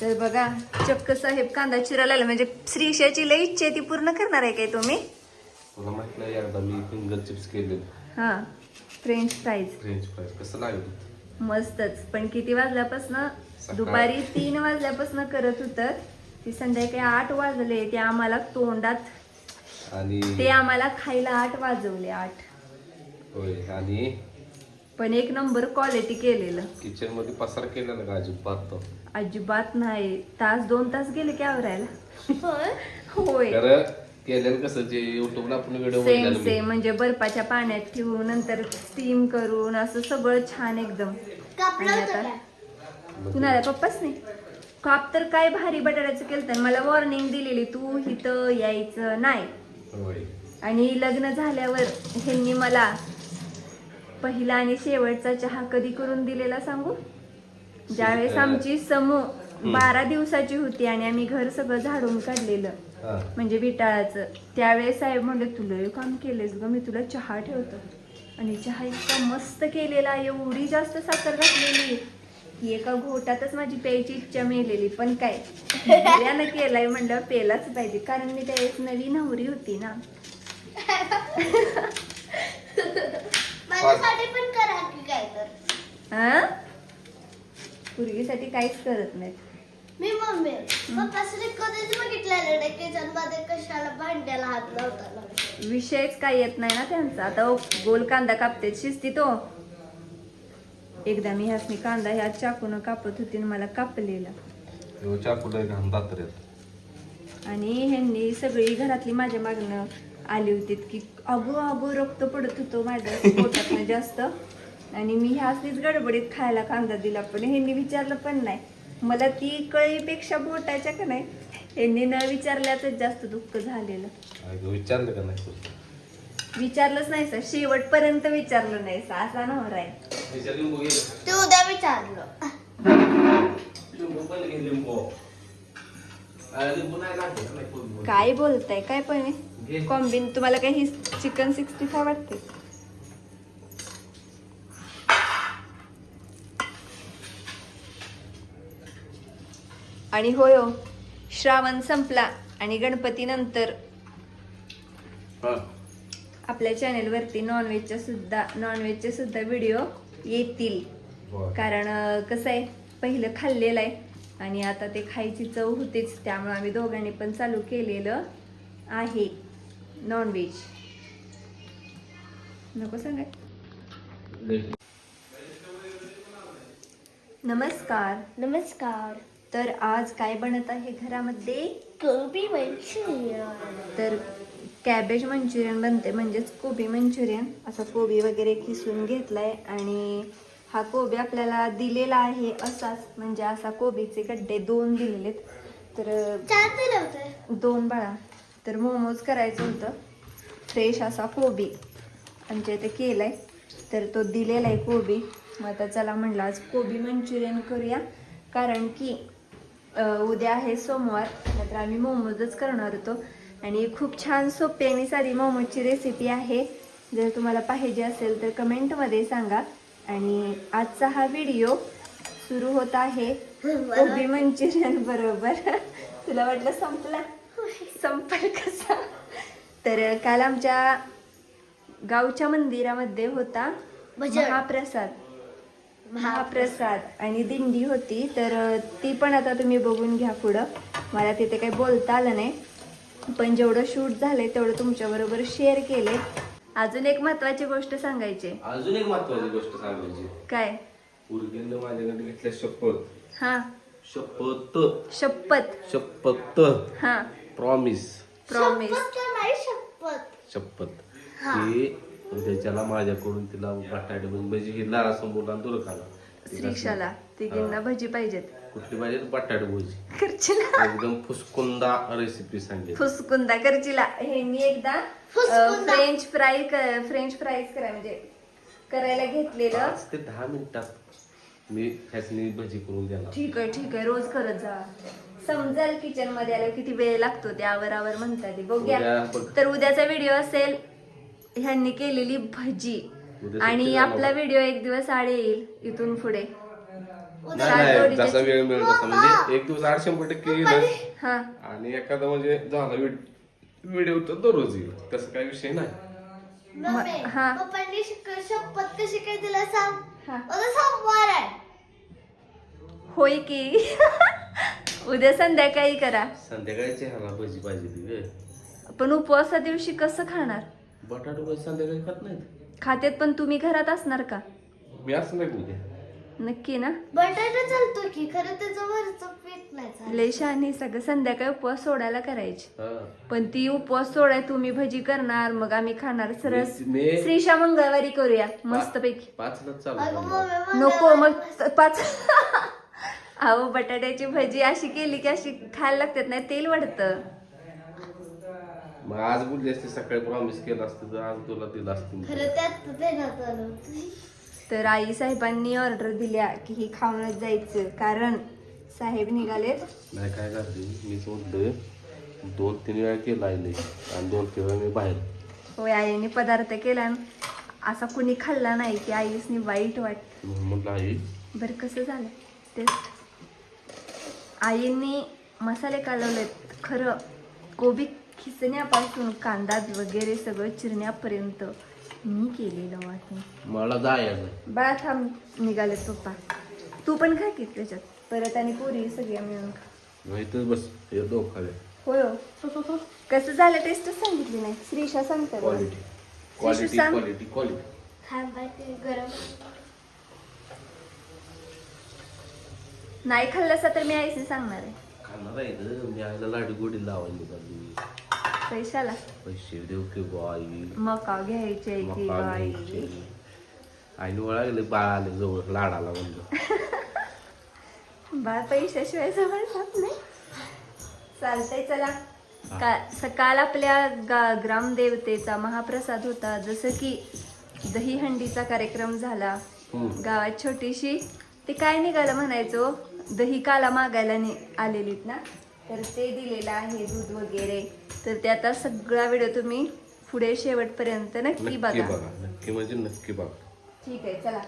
तर बघा चक्क साहेब कांदा चिरायला आला. म्हणजे श्रीशाची लई इच्छा आहे ती पूर्ण करणार आहे काय तुम्ही? तुला माहीत नाही एकदा मी फिंगर चिप्स केले हा फ्रेंच फ्राईज. फ्रेंच फ्राईज कसं? मस्तच. पण किती वाजल्यापासून? दुपारी तीन वाजल्यापासून करत होतं. ती संध्याकाळी आठ वाजले ते आम्हाला तोंडात आणि ते आम्हाला खायला आठ वाजवले आठ. होय आणि पण एक नंबर क्वालिटी केलेलं. किचनमध्ये पसार केलेला का अजिबात तो? अजिबात नाही. तास दोन तास गेले की आवरायला. होय? केलेलं कसं जे युट्यूबला आपण व्हिडिओ सेम सेम म्हणजे बर्फाच्या पाण्यात ठेवून नंतर स्टीम करून असं सगळं छान एकदम. आणि आता? मी कुणाला पप्पाच नाही. काप तर काय भारी बटाट्याचं केलं तर मला वॉर्निंग दिलेली तू इथं यायचं नाही. होय. आणि लग्न झाल्यावर ह्यांनी मला पहिला आणि शेवटचा चहा कधी करून दिलेला सांगू? ज्यावेळेस आमची समूह बारा दिवसाची होती आणि आम्ही घर सगळं झाडून काढलेलं म्हणजे विटाळाचं त्यावेळेस साहेब म्हणले तुला हे काम केलेस ग मी तुला चहा ठेवतो. आणि चहा इतका मस्त केलेला एवढी जास्त साखर घातलेली की एका घोटातच माझी प्यायची इच्छा मेलेली. पण काय यानं केलाय म्हणलं पेलाच पाहिजे. कारण मी त्यावेळेस नवी नवरी होती ना. माझ्यासाठी पण करा की काय तर हा? पूर्वीसाठी काहीच करत नाहीत. मी मम्मी पप्पासाठी कधीच बघितलेलं नाही किचनमध्ये कशाला भांड्याला हात लावताना. विषयच काय येत नाही ना त्यांचा. आता ओ, गोल कांदा कापते. शिस्ती तो. एकदा मी ह्यासनी कांदा ह्या चाकून कापत होती आणि मला कापलेला. ह्यो चाकू लय घाण दातऱ्यात आणि ह्यांनी सगळी घरातली माझ्या मागणं आली होती की अगो अगो रक्त पडत होतं माझ्या पोटातनं जास्त. आणि मी ह्यासनीच गडबडीत खायला कांदा दिला पण ह्यांनी विचारलं पण नाही. मला ती कळीपेक्षा बोटायच्या का नाही? ह्यांनी न विचारल्याच जास्त दुःख झालेलं. विचारलं का नाही विचारलंच नाही सर शेवटपर्यंत विचारलं नाही सर असा नवरा आहे. ते उद्या विचारलं. काय बोलताय? काय पण घे. कॉम्बिन तुम्हाला काय ही चिकन सिक्स्टी फाय वाटते. आणि होय हो, श्रावण संपला आणि गणपती नंतर आपल्या चॅनेलवरती नॉनव्हेजच्या सुद्धा नॉनव्हेजचे सुद्धा व्हिडिओ येतील. कारण कसं आहे पहिलं खाल्लेलं आहे आणि आता ते खायची चव होतेच त्यामुळे आम्ही दोघांनी पण चालू केलेलं आहे. नॉनव्हेज नको सांगाय. नमस्कार. नमस्कार. तर आज काय बनत आहे घरामध्ये? कोबी मंचुरियन. तर कॅबेज मंचुरियन बनते म्हणजेच कोबी मंचुरियन. असं कोबी वगैरे किसून घेतलाय आणि हा कोबी आपल्याला दिलेला आहे असाच म्हणजे असा कोबीचे गड्डे दोन दिलेलेत. तर दोन बाळा. तर मोमोज करायचं होतं. फ्रेश असा कोबी. आमच्या इथे केलाय. तर तो दिलेला आहे कोबी. मग आता चला म्हणलं आज कोबी मंचुरियन करूया. कारण की उद्या आहे सोमवार. नंतर आम्ही मोमोजच करणार होतो. आणि खूप छान सोपी आणि साधी मोमोजची रेसिपी आहे. जर तुम्हाला पाहिजे असेल तर कमेंटमध्ये सांगा. आणि आजचा हा व्हिडिओ सुरू होत आहे. कोबी मंचुरियन बरोबर. तुला वाटलं संपला? संपल कसा तर काल आमच्या गावच्या मंदिरामध्ये होता भजन. महाप्रसाद. महाप्रसाद. आणि दिंडी होती. तर ती पण आता तुम्ही बघून घ्या पुढं. मला तिथे काही बोलता आलं नाही. पण जेवढं शूट झालंय तेवढं तुमच्या बरोबर शेअर केले अजून एक महत्वाची गोष्ट सांगायची. अजून एक महत्वाची गोष्ट सांगायची. काय? उर्गेंद्र माझ्याकडे घेतल्या शपथ. हा. शपथ. शपथ. शपथ. हा. प्रॉमिस प्रॉमिस शपथ नाही शपथ. शपथ. की उद्याच्याला माझ्याकडून तिला बटाटे म्हणजे ही लारा समोर दूर खाला श्रीक्षाला तिघींना भजी पाहिजेत. कुठली पाहिजे बटाटे भोजी. करचिला एकदम फुसकुंदा रेसिपी सांगितली फुसकुंदा करचिला हे मी एकदा. फ्रेंच फ्राय फ्रेंच फ्राईज करा म्हणजे करायला घेतलेलं. ते दहा मिनिटात मी ह्यासनी भजी करून देणार. ठीक आहे ठीक आहे. रोज करत जा. समजाल किचनमध्ये आल्यावर किती वेळ लागतो ते आवर आवर म्हणतात बघूया. तर उद्याचा व्हिडिओ असेल ह्यांनी केलेली भजी. आणि आपला. व्हिडिओ एक दिवस आड येईल इथून पुढे. जसा वेळ मिळेल तसा. म्हणजे एक दिवस आठ शंभर टक्के येईल. हा. आणि एखादा म्हणजे झाला व्हिडिओ तर दररोज येईल. तसं काही विषय नाही. हा. पप्पांनी शिक- शपथ कशी काय दिला सांग? हा. उद्या सोमवार आहे. होय की? उद्या संध्याकाळी करा. संध्याकाळी चहाला भजी पाहिजे ती ग. पण उपवासा दिवशी कसं खाणार? बटाटो भजी संध्याकाळी खात नाहीत? खात्यात पण तुम्ही घरात असणार का? मी असं नाही उद्या नक्की ना? बटाटा चालतो की खरं त्याचं वरचं पीठ नाही चालत. लय शहाणी सगळं. संध्याकाळी उपवास सोडायला करायची. हा. पण ती उपवास सोडाय तुम्ही भजी करणार मग आम्ही खाणार. सरळ मी- मी- श्रीशा मंगळवारी करूया. मस्त पैकी पाचलाच चालू अगं करणार. मम्मी नको मग पाच अहो बटाट्याची भजी अशी केली की अशी खायला लागतात नाही तेल वाढतं. मग आज बोलली असते सकाळी प्रॉमिस केलं असतं तर आज तुला दिलं असतं खरं त्यात तर आई साहेबांनी ऑर्डर दिल्या की ही खाऊनच जायचं कारण साहेब निघालेत नाही काय करते मी म्हणतोय दोन तीन वेळा केलं आईने आणि दोन तीन वेळा मी बाहेर. होय आईने पदार्थ केला. असा कुणी खाल्ला नाही की आईसनी वाईट वाट. मग म्हटलं आई बरं कसं झालं? टेस्ट आईंनी मसाले कालवलेत. खरं कोबी खिसण्यापासून कांदा वगैरे सगळं चिरण्यापर्यंत मी केलेलं वाटून. मला जायचं बाळा थांब निघालेत पप्पा. तू पण खा की त्याच्यात. परत आणि पोरी सगळ्या मिळून खा. बस हे दोघ खाले. होय हो. कसं झालं टेस्टच सांगितली नाही. श्रीशा सांगतात क्वालिटी क्वालिटी सांग. क्वालिटी क्वालिटी गरम. नाही खाल्लंसा तर मी आईशी सांगणार आहे. खाणार आहे ग. मी आईला लाडी गोडी लावायला पैशाला? पैसे देऊ की बाई मका घ्यायचे की मका बाई? घ्यायचे. आईने ओळखले बाळ आले जवळ लाडाला म्हणलं. बाळ पैशाशिवाय जवळ जात नाही. चालतंय चला. का सकाळ आपल्या गा ग्रामदेवतेचा महाप्रसाद होता. जसं की दहीहंडीचा कार्यक्रम झाला. गावात छोटीशी ते काय निघालं म्हणायचो दही काला मागायला नि आलेलीत ना? तर ते दिलेलं आहे दूध वगैरे. तर ते आता सगळा व्हिडिओ तुम्ही पुढे शेवटपर्यंत नक्की बघा. नक्की म्हणजे नक्की बघा. ठीक आहे चला.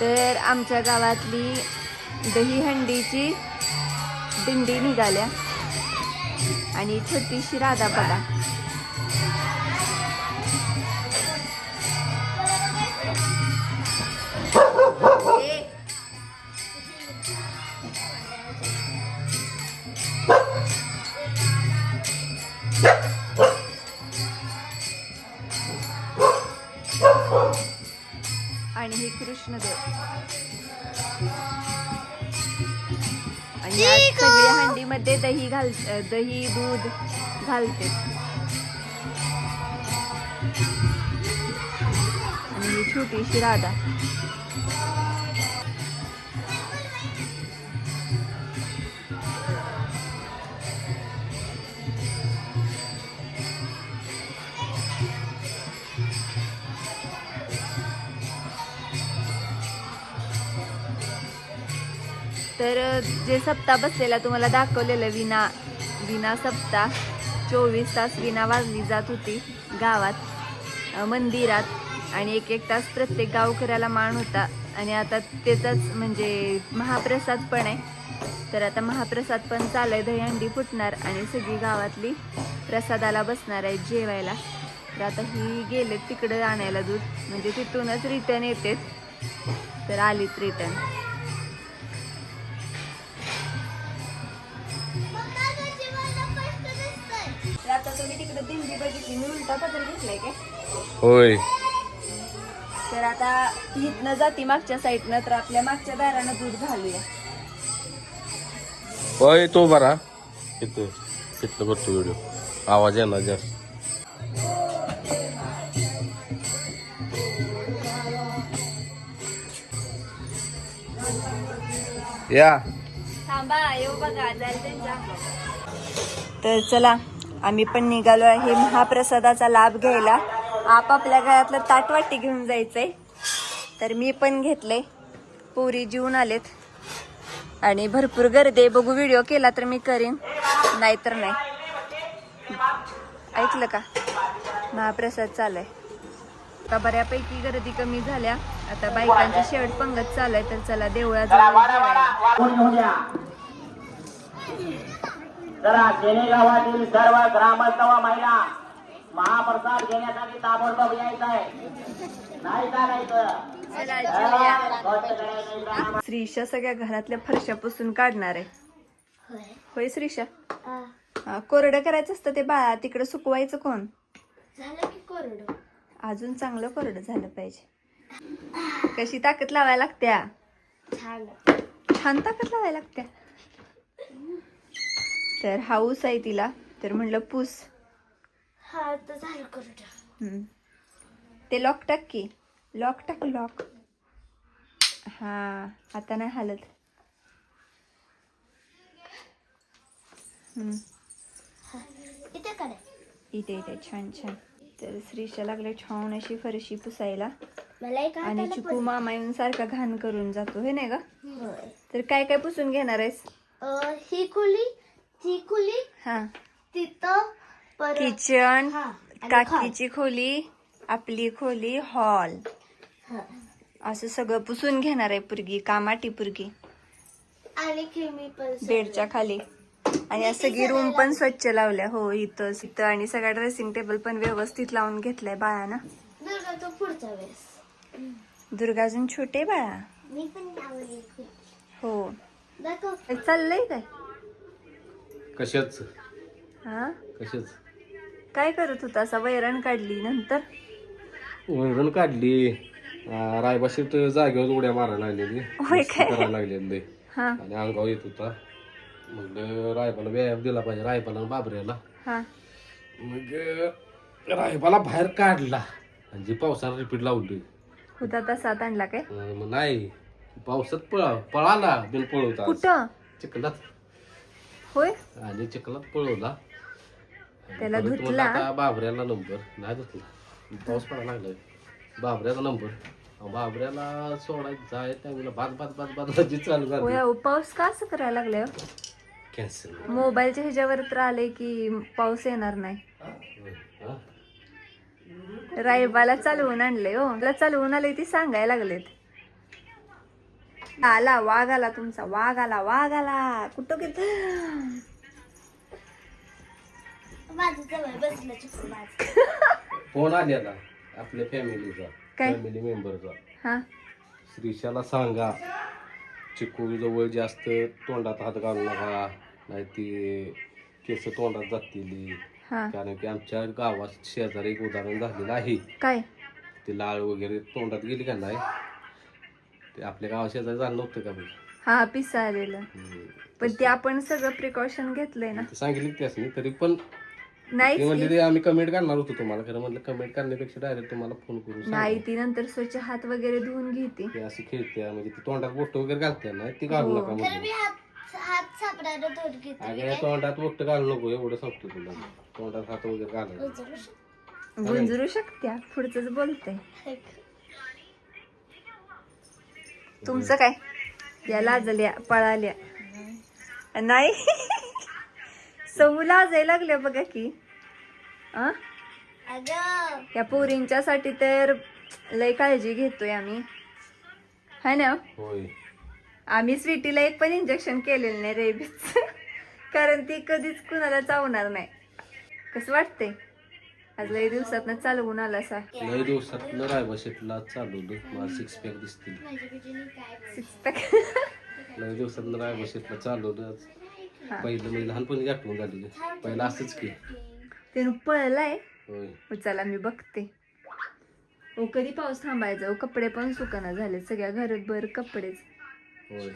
तर आमच्या गावातली दहीहंडीची दिंडी निघाल्या. आणि छोटीशी राधा बघा. आणि आज सगळ्या हंडीमध्ये दही घाल दही दूध घालते. आणि छोटीशी राधा. तर जे सप्ता बसलेला तुम्हाला दाखवलेलं विना विना सप्ता चोवीस तास विना वाजली जात होती गावात मंदिरात. आणि एक एक तास प्रत्येक गावकऱ्याला मान होता. आणि आता त्याचाच म्हणजे महाप्रसाद पण आहे. तर आता महाप्रसाद पण चालय आहे दहीहंडी फुटणार आणि सगळी गावातली प्रसादाला बसणार आहे जेवायला. तर आता ही गेलेत तिकडं आणायला दूध. म्हणजे तिथूनच रिटर्न येतेत. तर आलीत रिटर्न बघितली. मी उलटा पदर घेतलाय काय? होय. तर आता इथनं जाती मागच्या साईडनं तर आपल्या मागच्या दारानं दूध घालूया. होय तो बरा. इथं इथलं करतो व्हिडिओ आवाज येणार जास्त. या. थांबा येऊ बघा. त्यांच्या. तर चला आम्ही पण निघालो आहे महाप्रसादाचा लाभ घ्यायला. आपापल्या घरातलं ताटवाटी घेऊन जायचंय. तर मी पण घेतले. पुरी जीवन आलेत. आणि भरपूर गर्दी आहे. बघू व्हिडिओ केला तर मी करीन. नाहीतर नाही. ऐकलं का? महाप्रसाद चालय आहे. आता बऱ्यापैकी गर्दी कमी झाल्या. आता बायकांचे शेवट पंगत चालू आहे. तर चला देवळात जरा शेने गावातील सर्व ग्रामस्थ व महिला महाप्रसाद घेण्यासाठी ताबडतोब यायचं आहे. नाही चालायचं चला जेवूया. गोष्ट करायची नाही. श्रीशा सगळ्या घरातल्या फरशा पुसून काढणार आहे. होय श्रीशा. हा, कोरडं करायचं असतं ते बाळा तिकडे सुकवायचं कोण? झालं की कोरडं. अजून चांगलं कोरडं झालं पाहिजे. कशी ताकद लावायला लागत्या? छान. छान ताकद लावायला लागत्या. तर हाऊस आहे तिला. तर म्हणलं पूस. हा तर झालं कोरडं हम्म. ते लॉक टाक की. लॉक टाक लॉक हा आता नाही हालत. हम्म. इथे काय इथे इथे. छान छान. तर श्रीशा लागले छान अशी फरशी पुसायला. मला एक आणि हाताला चिकू मामा येऊन सारखा घाण करून जातो हे नाही का? पण- होय. तर काय काय पुसून घेणार आहेस? अं, ही खोली ती खोली हा. तिथं परत किचन हा, आणि काकीची खोली. आपली खोली हॉल. हा. असं सगळं पुसून घेणार आहे पुरगी कामाटी पुरगी. आणि पण बेडच्या खाली. आणि या सगळी रूम पण स्वच्छ लावल्या. हो इथं इथं आणि सगळा ड्रेसिंग टेबल पण व्यवस्थित लावून घेतलाय बाळानं. दुर्गा तो पुढच्या वेळेस. दुर्गा अजून छोटे बाळा? मी पण. हो. दाखव. चाललंय काय? कशाच? हा? कशाच? काय करत होता? असा वैरण काढली नंतर? वैरण काढली. अं, रायबा शेट जागेवर उड्या मारायला लागलेली. होय मस्ती काय? करायला लागलेली हा. आणि अंगावर येत होता. मग रायबाला व्यायाम दिला पाहिजे. रायबाला आणि बाबऱ्याला. हा. मग अं, रायबाला बाहेर काढला. आणि जी पावसानं रिपीट लावली. होता तसात आणला काय? अं, मग नाही. पावसात पळा पळाला. बिन पळवता कुठं? चिखलात. होय? आणि चिखलात पळवला. त्याला परत म्हणलं धुतला? आता बाबऱ्याला नंबर. नाही धुतला. पाऊस पडायला लागलाय. बाबऱ्याचा नंबर. बाबऱ्याला सोडायचं जाय त्यावेळेला बाद बाद बाद बाद जी चालू होय झाली अहो, पाऊस का असं करायला लागलाय? हो? कॅन्सल मोबाईलच्या ह्याच्यावर तर आले की पाऊस येणार नाही. रायबाला चालवून आणले हो. मला चालवून आले ती सांगायला लागलेत. आला वाघ आला तुमचा वाघ आला वाघ आला कुठं गेलं फोन आलेला आपल्या फॅमिलीचा काय? फॅमिली मेंबरचा हा. श्रीशाला सांगा चिकू जवळ जास्त तोंडात हात घालू नका नाही ती केस तोंडात जातील. हा. कारण की आमच्या गावात शेजारी एक उदाहरण झालेलं आहे. काय? ते लाळ वगैरे तोंडात गेली का नाही? ते आपल्या गावा शेजारी झालं नव्हतं का बघ हा पिसा आलेलं. पण ते आपण सगळं प्रिकॉशन घेतलंय ना सांगितलं त्याच नाही तरी पण ते नाहीच म्हणले. ते आम्ही कमेंट करणार होतो तुम्हाला खरं म्हणलं कमेंट करण्यापेक्षा डायरेक्ट तुम्हाला फोन करून सांगा. नाही ती नंतर स्वच्छ हात वगैरे धुवून घेते ते अशी खेळते म्हणजे ती तोंडात बोट वगैरे घालते ना ती घालू हो. नका तर म्हणजे मी हात हात सापडायला दूर घेते अगं या तोंडात बोट घालू नको एवढं सांगतो तुला तोंडात हात वगैरे. गुंजरू शकत्या पुढचंच बोलते तुमचं काय? या लाजल्या पळाल्या. नाही. समू लाजायला लागल्या बघा की. आ? अगं. या पोरींच्यासाठी तर लय काळजी घेतोय आम्ही. है ना? होय. आम्ही स्वीटीला एक पण इंजेक्शन केलेलं नाही रेबीच कारण ती कधीच कुणाला चावणार नाही. कसं वाटतंय? आज लय दिवसात चालवून आला असा लय दिवसात रायबा शेटला चालवलं मला सिक्स पॅक दिसतील. सिक्स पॅक लय दिवसात रायबा शेटला चालवलं आज. पहिलं म्हणजे लहानपणी गाठवून झालेली पहिलं असंच की. त्यानं पळलाय. होय. हो चला मी बघते. ओ कधी पाऊस थांबायचा? ओ कपडे पण सुकना झाले सगळ्या घरात भर कपडेच. होय.